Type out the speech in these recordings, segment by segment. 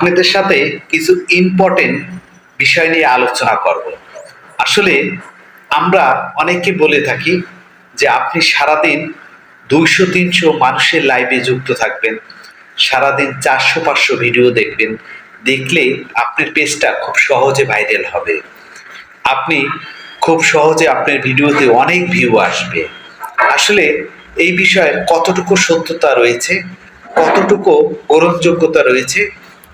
আপনাদের সাথে কিছু ইম্পর্টেন্ট বিষয় নিয়ে আলোচনা করব। আসলে আমরা অনেকে বলে থাকি যে আপনি সারাদিন দুইশো, তিনশো মানুষের লাইভে যুক্ত থাকবেন, সারাদিন চারশো, পাঁচশো ভিডিও দেখবেন, দেখলে আপনার পেজটা খুব সহজে ভাইরাল হবে। আপনি খুব সহজে আপনার ভিডিওতে অনেক ভিউ আসবে। আসলে এই বিষয়ে কতটুকু সত্যতা রয়েছে, কতটুকু গ্রহণযোগ্যতা রয়েছে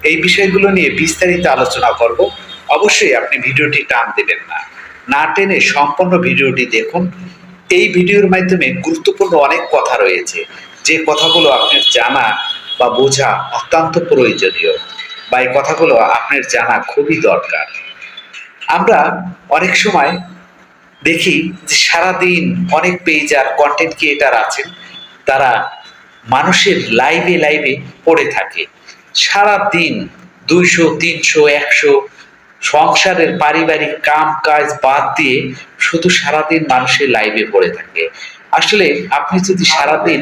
এই বিষয়গুলো নিয়ে বিস্তারিত আলোচনা করব। অবশ্যই আপনি ভিডিওটি টান দেবেন না। না টেনে সম্পূর্ণ ভিডিওটি দেখুন। এই ভিডিওর মাধ্যমে গুরুত্বপূর্ণ অনেক কথা রয়েছে। যে কথাগুলো আপনার জানা বা বোঝা অত্যন্ত প্রয়োজনীয় বা এই কথাগুলো আপনার জানা খুবই দরকার। আমরা অনেক সময় দেখি যে সারাদিন অনেক পেজ আর কন্টেন্ট ক্রিয়েটার আছেন। তারা মানুষের লাইভে লাইভে পড়ে থাকে। সারা দিন দুইশো, তিনশো, একশো সংসারের পারিবারিক কাম কাজ বাদ দিয়ে শুধু সারাদিন মানুষের লাইভে পড়ে থাকে। আসলে আপনি যদি সারাদিন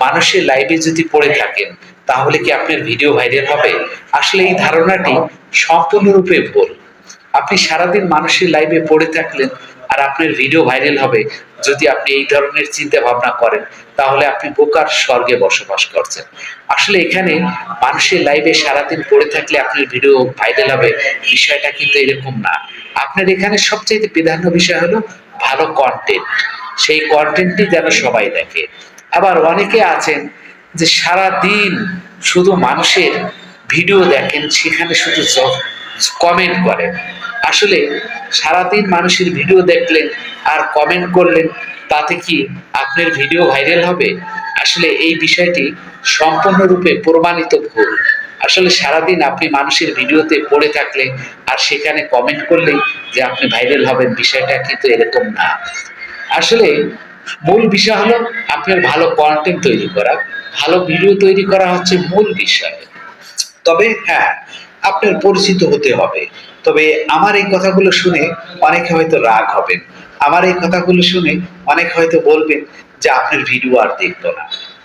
মানুষের লাইভে যদি পড়ে থাকেন, তাহলে কি আপনার ভিডিও ভাইরাল হবে? আসলে এই ধারণাটি সম্পূর্ণরূপে ভুল। আপনি সারাদিন মানুষের লাইভে পড়ে থাকলেন আর আপনার ভিডিও ভাইরাল হবে, যদি আপনি এই ধরনের চিন্তা ভাবনা করেন, তাহলে আপনি বোকার স্বর্গে বসবাস করছেন। আসলে এখানে মানুষের লাইভে সারাদিন পড়ে থাকলে আপনার ভিডিও ভাইরাল হবে, বিষয়টা কিন্তু এরকম না। আপনার এখানে সবচেয়ে প্রাধান্য বিষয় হলো ভালো কন্টেন্ট সেই কন্টেন্টটি যেন সবাই দেখে। আবার অনেকে আছেন যে সারা দিন শুধু মানুষের ভিডিও দেখেন, সেখানে শুধু কমেন্ট করেন। আসলে সারাদিন মানুষের ভিডিও দেখলেন আর কমেন্ট করলেন, তাতে কি আপনার ভিডিও ভাইরাল হবে? আসলে এই বিষয়টি সম্পূর্ণরূপে প্রমাণিত ভুল। আসলে সারাদিন আপনি মানুষের ভিডিওতে পড়ে থাকলে আর সেখানে কমেন্ট করলেই যে আপনি ভাইরাল হবেন, বিষয়টা কিন্তু এরকম না। আসলে মূল বিষয় হলো আপনার ভালো কন্টেন্ট তৈরি করা। ভালো ভিডিও তৈরি করা হচ্ছে মূল বিষয়। তবে হ্যাঁ আপনার পরিচিত হতে হবে। তবে আমার এই কথাগুলো শুনে অনেকে হয়তো রাগ হবেন। আমার এই কথাগুলো শুনে অনেকে হয়তো বলবেন যে, আপনার ভিডিও আর দেখব না।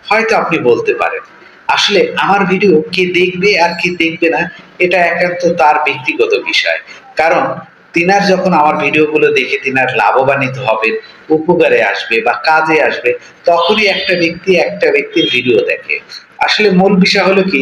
হয়তো আপনি বলতে পারেন। আসলে আমার ভিডিও কে দেখবে আর কে দেখবে না, এটা একান্ত তার ব্যক্তিগত বিষয়। কারণ তিনার যখন আমার ভিডিওগুলো দেখে তিনার লাভবান্বিত হবেন, উপকারে আসবে বা কাজে আসবে, তখনই একটা ব্যক্তি একটা ব্যক্তির ভিডিও দেখে। আসলে মূল বিষয় হলো কি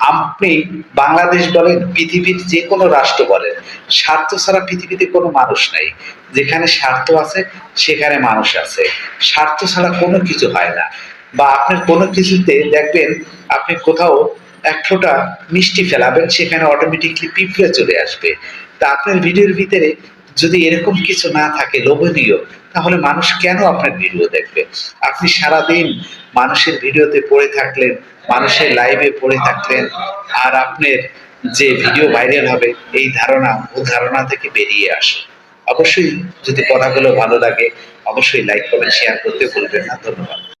আপনি বাংলাদেশ বলেন, পৃথিবীর যে কোনো রাষ্ট্র বলেন, স্বার্থ ছাড়া পৃথিবীতে কোনো মানুষ নাই। যেখানে স্বার্থ আছে, সেখানে মানুষ আছে। স্বার্থ ছাড়া কোনো কিছু হয় না। বা আপনার কোনো কিছুতে দেখবেন, আপনি কোথাও এক ফোঁটা মিষ্টি ফেলাবেন, সেখানে অটোমেটিকলি পিঁপড়ে চলে আসবে। তা আপনার ভিডিওর ভিতরে যদি এরকম কিছু না থাকে লোভনীয়, তাহলে মানুষ কেন আপনার ভিডিও দেখবে? আপনি সারাদিন মানুষের ভিডিওতে পড়ে থাকলেন, মানুষের লাইভে পড়ে থাকলেন, আর আপনার যে ভিডিও ভাইরাল হবে, এই ধারণা ভুল ধারণা থেকে বেরিয়ে আসে অবশ্যই যদি কথাগুলো ভালো লাগে, অবশ্যই লাইক কমেন্ট শেয়ার করতে ভুলবেন না। ধন্যবাদ।